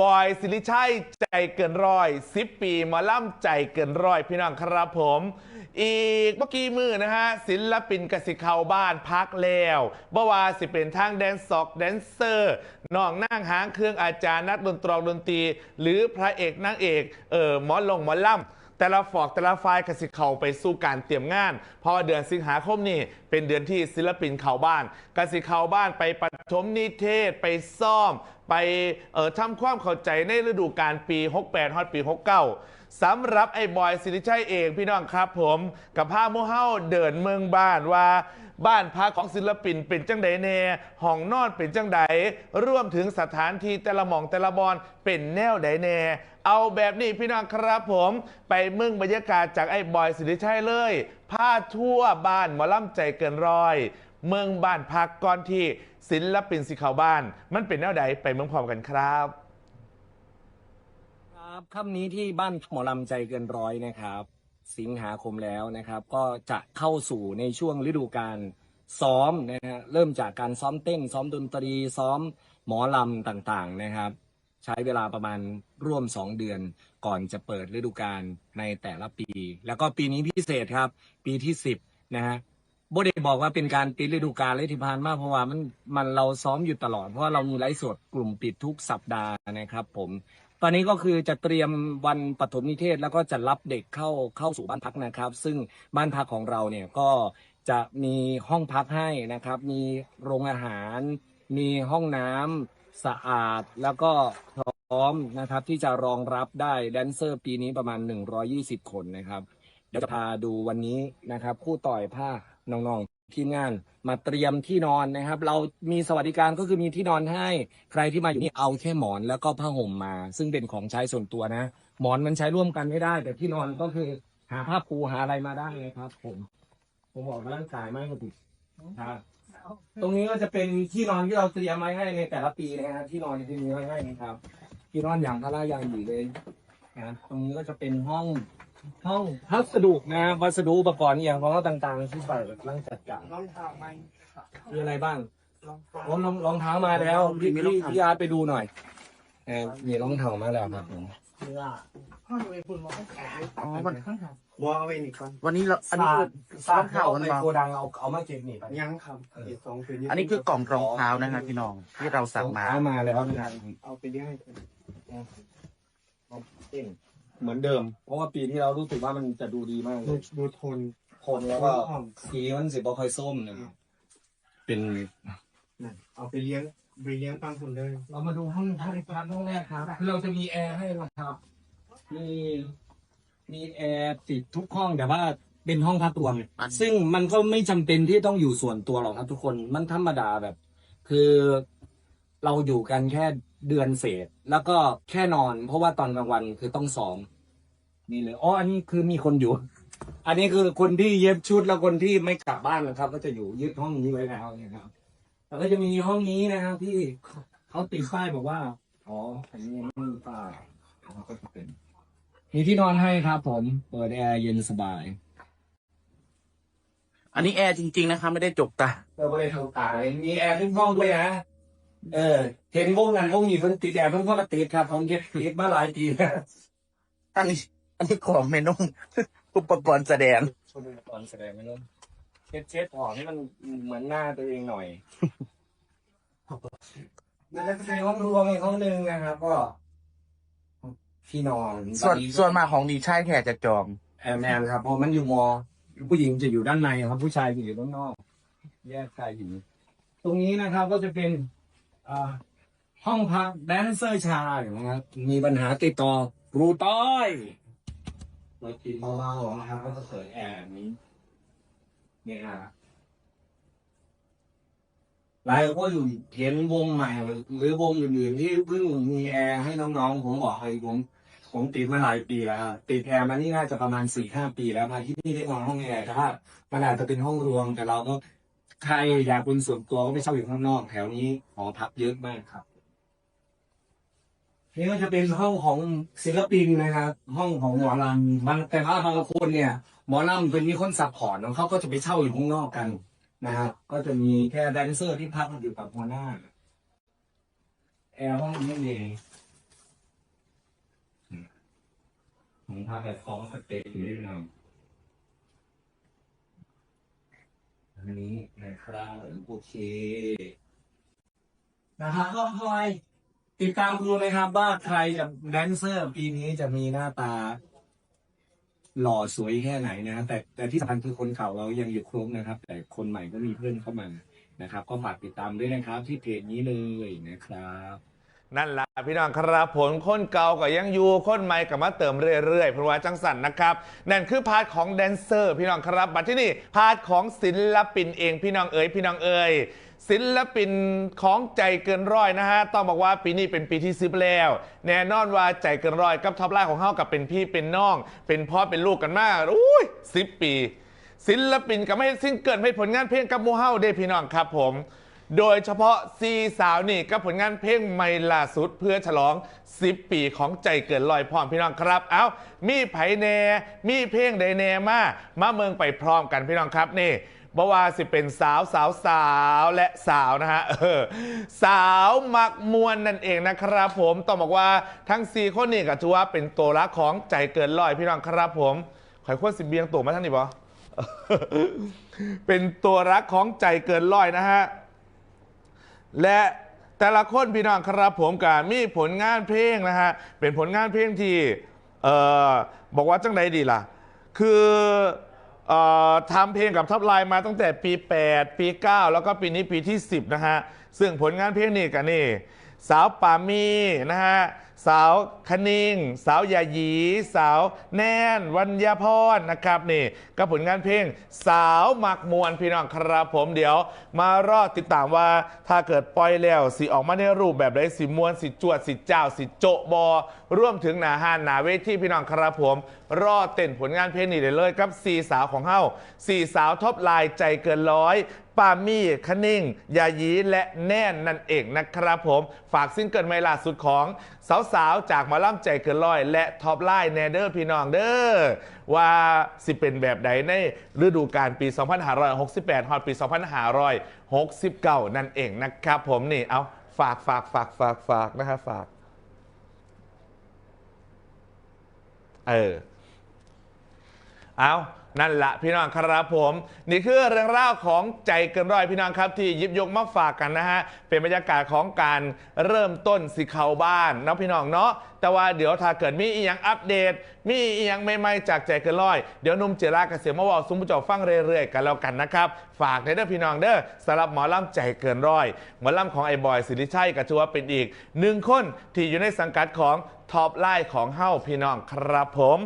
บอยสิริชัยใจเกินร้อยสิบปีหมาล่ำใจเกินร้อยพี่น้องครับผม อีกเมื่อกี้มือนะฮะศิลปินกสิเขาบ้านพักแล้วบ่ว่าสิเป็นทางแดนซอกแดนเซอร์น้องนั่งหางเครื่องอาจารย์นักดนตรีดนตรี หรือพระเอกนางเอกเออหมอลงหมอล่ำ แต่ละฟอกแต่ละฝ่ายกสิเขาไปสู้การเตรียมงาน เพราะว่าเดือนสิงหาคมนี่เป็นเดือนที่ศิลปินเขาบ้านกสิเขาบ้านไปปฐมนิเทศไปซ่อม ไปเอ่อทำความเข้าใจในฤดูกาลปี 68ฮอดปี 69สำหรับไอ้บอยสิริชัยเองพี่น้องครับผมกับผ้าโมเฮาเดินเมืองบ้านว่า บ้านพักของศิลปินเป็นจังใดแน่ห้องนอนเป็นจังใดรวมถึงสถานที่แต่ละหม่องแต่ละบอนเป็นแนวใดแน่เอาแบบนี้พี่น้องครับผม ไปมึงบรรยากาศจากไอ้บอยสิริชัยเลยผ้าทั่วบ้านหมอล่ำใจเกินร้อย เมืองบ้านพักก่อนที่ศิลปินสิเขาบ้าน มันเป็นแนวใดไปเมืองพร้อมกันครับครับค่ำนี้ที่บ้านหมอลำใจเกินร้อยนะครับ สิงหาคมแล้วนะครับ ก็จะเข้าสู่ในช่วงฤดูการซ้อมนะฮะเริ่มจากการซ้อมเต้น ซ้อมดนตรีซ้อมหมอลำต่างๆนะครับ ใช้เวลาประมาณร่วม 2 เดือนก่อนจะเปิดฤดูกาลในแต่ละปี แล้วก็ปีนี้พิเศษครับ ปีที่ 10 นะฮะบ่ได้บอกว่าเป็นการปิดฤดูกาลเลยที่ผ่านมาเพราะว่ามันมันเราซ้อมอยู่ตลอด เพราะว่าเรามีไลฟ์สดกลุ่มปิดทุกสัปดาห์นะครับ ผม ตอนนี้ก็คือจะเตรียมวันปฐมนิเทศแล้วก็จะรับเด็กเข้าเข้าสู่บ้านพักนะครับ ซึ่งบ้านพักของเราเนี่ยก็จะมีห้องพักให้นะครับ มีโรงอาหาร มีห้องน้ำสะอาดแล้วก็พร้อมนะครับที่จะรองรับได้แดนเซอร์ปีนี้ประมาณ 120 คนนะครับ เดี๋ยวจะพาดูวันนี้นะครับ คู่ต่อยผ้าน้องๆ ทีมงานมาเตรียมที่นอนนะครับ เรามีสวัสดิการก็คือมีที่นอนให้ ใครที่มาอยู่นี่เอาแค่หมอนแล้วก็ผ้าห่มมา ซึ่งเป็นของใช้ส่วนตัวนะ หมอนมันใช้ร่วมกันไม่ได้ แต่ที่นอนก็คือหาผ้าปูหาอะไรมาได้นะครับ ผม ผมบอกร่างกายไมากกว่าติดครับตรงนี้ก็จะเป็นที่นอนที่เราเตรียมไว้ให้ในแต่ละปีนะฮะที่นอนที่มีไว้ให้นะครับ ที่นอนอย่างทาราอย่างดีเลยนะตรงนี้ก็จะเป็นห้อง ห้องพัสดุนะวัสดุอุปกรณ์อย่างของเราต่าง ๆ ที่ใส่ร่างจัดการรองเท้าไหมมีอะไรบ้างรองเท้าผมรองรองเท้ามาแล้วพี่มีรองพี่เท้าพี่อาร์ตไปดูหน่อยเออมีรองเท้ามาแล้วครับผมเสื้อห้องดูไอ้คุณมองไม่แข็งเลยอ๋อมันข้างหลังวอลเวนอีกคนวันนี้เราอันนี้คือสร้างรองเท้าในมันมาโกดังเอาเอามาเก็บหนีไปยังครับเดี๋ยวสองคืนอันนี้คือกล่องรองเท้านะครับพี่น้องที่เราสั่งมารอเท้มาแล้วนะครับเอาไปเลี้ยงให้คนเหมือนเดิม เพราะว่าปีที่เรารู้สึกว่ามันจะดูดีมากเลดูยดูทนคนแล้วก็สีมันสีบ่ค่อยส้มนะครับเป็นนั่นเอาไปเลี้ยงไปเลี้ยงฟังคุณเลยเรามาดูห้องห้องพักห้องแรกครับคือเราจะมีแอร์ให้นะครับ มีมีแอร์ติดทุกห้องแต่ว่าเป็นห้องพักรวมอันซึ่งมันก็ไม่จำเป็นที่ต้องอยู่ส่วนตัวหรอกครับ ทุกคนมันธรรมดาแบบ คือเราอยู่กันแค่เดือนเศษ แล้วก็แค่นอน เพราะว่าตอนกลางวันคือต้องซ้อม นี่เลยอ๋ออันนี้คือมีคนอยู่ อันนี้คือคนที่เย็บชุดแล้วคนที่ไม่กลับบ้านนะครับ ก็จะอยู่ยึดห้องนี้ไว้แล้วเนี่ยครับแล้วก็จะมีห้องนี้นะครับที่เขาติดป้ายบอกว่าอ๋ออันนี้ยังไม่มีป้ายแล้วก็จะเป็นมีที่นอนให้ครับ ผมเปิดแอร์เย็นสบายอันนี้แอร์จริง ๆ นะคะไม่ได้จกตาเราไม่ได้ทำตายมีแอร์ทุกห้องด้วยนะเออ เห็นวงนั้นวงนี้เพิ่นติดแอร์เพิ่นก็มาติดครับผมเก็บติดมาหลายปีแล้วอันนี้ อันนี้ของเมนุ่งอุปกรณ์แสดงตอนแสดงไม่รู้เช็ดเช็ดหอให้มันเหมือนหน้าตัวเองหน่อยแล้วก็เป็นห้องรวมอีกห้องหนึ่งนะครับ ก็ที่นอนส่วนส่วนมากของดีใช่แค่จะจองแอร์แมนครับเพราะมันอยู่มอ ผู้หญิงจะอยู่ด้านในครับ ผู้ชายจะอยู่ด้านนอก แยกชายหญิงตรงนี้นะครับก็จะเป็นอ่าห้องพักแดนเซอร์ชายนะครับมีปัญหาติดต่อครูต้อย เรากินเบาๆนะครับ ก็จะเปิดแอร์แบบนี้ เนี่ยฮะหลายคนอยู่เห็นวงใหม่ หรือวงอื่นๆที่เพิ่งมีแอร์ให้น้องๆ ผมบอกเลยผมผมติดมาหลายปีแล้วติดแอร์มานี่น่าจะประมาณสี่ห้าปีแล้วมาที่นี่ได้นอนห้องแอร์แต่ว่ามันอาจจะเป็นห้องรวมแต่เราก็ใครอยากเป็นส่วนตัวก็ไม่เช่าอยู่ข้างนอก แถวนี้หอพักเยอะมากครับ นี่ก็จะเป็นห้องของศิลปินนะครับ ห้องของหมอลำบางแต่ว่าบางคนเนี่ย หมอลำเป็นมีคนสับพอร์ตของเขาก็จะไปเช่าอยู่ข้างนอกกันนะครับก็จะมีแค่แดนเซอร์ที่พักอยู่กับหัวหน้าแอร์ห้องนี้เองผมทำแบบคล้องสเต็ปอยู่ด้วยนะอันนี้นะครับโอเคนะครับก็คอย ติดตามดูนะครับว่าใครจะแดนเซอร์ปีนี้จะมีหน้าตา หล่อสวยแค่ไหนนะ แต่แต่ที่สำคัญคือคนเก่าเรายังอยู่ครบนะครับ แต่คนใหม่ก็มีเพื่อนเข้ามานะครับ ก็ฝากติดตามด้วยนะครับ ที่เพจนี้เลยนะครับนั่นละพี่น้องครับผลคนเก่าก็ยังอยู่คนใหม่ก็มาเติมเรื่อยๆเพราะว่าจังสันนะครับนั่นคือพาร์ทของแดนเซอร์ พี่น้องครับบัดที่นี่พาร์ทของศิลปินเองพี่น้องเอ๋ยพี่น้องเอ๋ย ศิลปินของใจเกินร้อยนะฮะ ต้องบอกว่าปีนี้เป็นปีที่ซิบแล้ว แน่นอนว่าใจเกินร้อยกับท็อปไลน์ของเฮากับเป็นพี่เป็นน้อง เป็นพ่อเป็นลูกกันมากอุ้ยสิบปี ศิลปินก็ไม่ซิงเกิลให้ผลงานเพลงกับมูเฮาเด้พี่น้องครับผม โดยเฉพาะซีสาวนี่กับผลงานเพลงใหม่ล่าสุดเพื่อฉลอง 10 ปีของใจเกินลอยพร้อมพี่น้องครับ เอ้า มีไผแน่ มีเพลงใดแน่มามาเมืองไปพร้อมกันพี่น้องครับนี่ บว่าสิเป็นสาวสาวสาวและสาวนะฮะสาวมักมวนนั่นเองนะครับผมต้องบอกว่าทั้ง4คนนี่ก็ถือว่าเป็นตัวรักของใจเกินลอยพี่น้องครับผมขอยควรสิเบียงตัวมาทั้งนี้บ่เป็นตัวรักของใจเกินร้อยนะฮะ และแต่ละคนพี่น้องครับผมกับมีผลงานเพลงนะฮะ เป็นผลงานเพลงที่ เอ่อ บอกว่าจังใดดีล่ะ คือ เอ่อทำเพลงกับท็อปไลน์มาตั้งแต่ปี 8 ปี 9 แล้วก็ปีนี้ปีที่ 10 นะฮะ ซึ่งผลงานเพลงนี่กันนี่ สาวปามีนะฮะสาวคณิง สาวยาหยี สาวแน่น วัญญาพรนะครับนี่ก็ผลงานเพลงสาวหมักมวลพี่น้องครับผมเดี๋ยว มารอติดตามว่าถ้าเกิดปล่อยแล้วสิออกมาในรูปแบบใดสิมวลสิจวดสิเจ้าสิโจบอร่วมถึงหนาฮานหนาเวทีพี่น้องครับผม รอเต้นผลงานเพลงนี้ได้เลยกับสี่สาวของเฮาสี่สาวท็อปไลน์ใจเกินร้อย ปามี่คนิ่ง ยายีและแน่นนั่นเองนะครับผม ฝากซิงเกิลใหม่ล่าสุดของสาวๆ จากหมาล่ำใจเกินร้อย และท็อปไลน์แนเดอร์พี่น้องเด้อว่าสิเป็นแบบใดในฤดูกาลปี 2568 ฮอดปี 2569 นั่นเองนะครับผมนี่เอาฝากฝากฝากฝากฝากนะครับฝากเออเอา นั่นละพี่น้องครับผม นี่คือเรื่องราวของใจเกินร้อยพี่น้องครับ ที่ยิบยกมาฝากกันนะฮะเป็นบรรยากาศของการเริ่มต้นสิเขาบ้านเนาะพี่น้องเนาะแต่ว่าเดี๋ยวถ้าเกิดมีอีกอย่างอัปเดต มีอีกอย่างใหม่ๆจากใจเกินร้อยเดี๋ยวนุ่มเจรากับเสียงมาบอกซุ้มผู้จอฟังเรื่อยๆกันแล้วกันนะครับฝากในเด้อพี่น้องเด้อสำหรับหมอลำใจเกินร้อยหมอลำของไอ้บอยสิริชัยก็ถือว่าเป็นอีกหนึ่งคนที่อยู่ในสังกัดของท็อปไลน์ของเฮ้าพี่น้องครับผม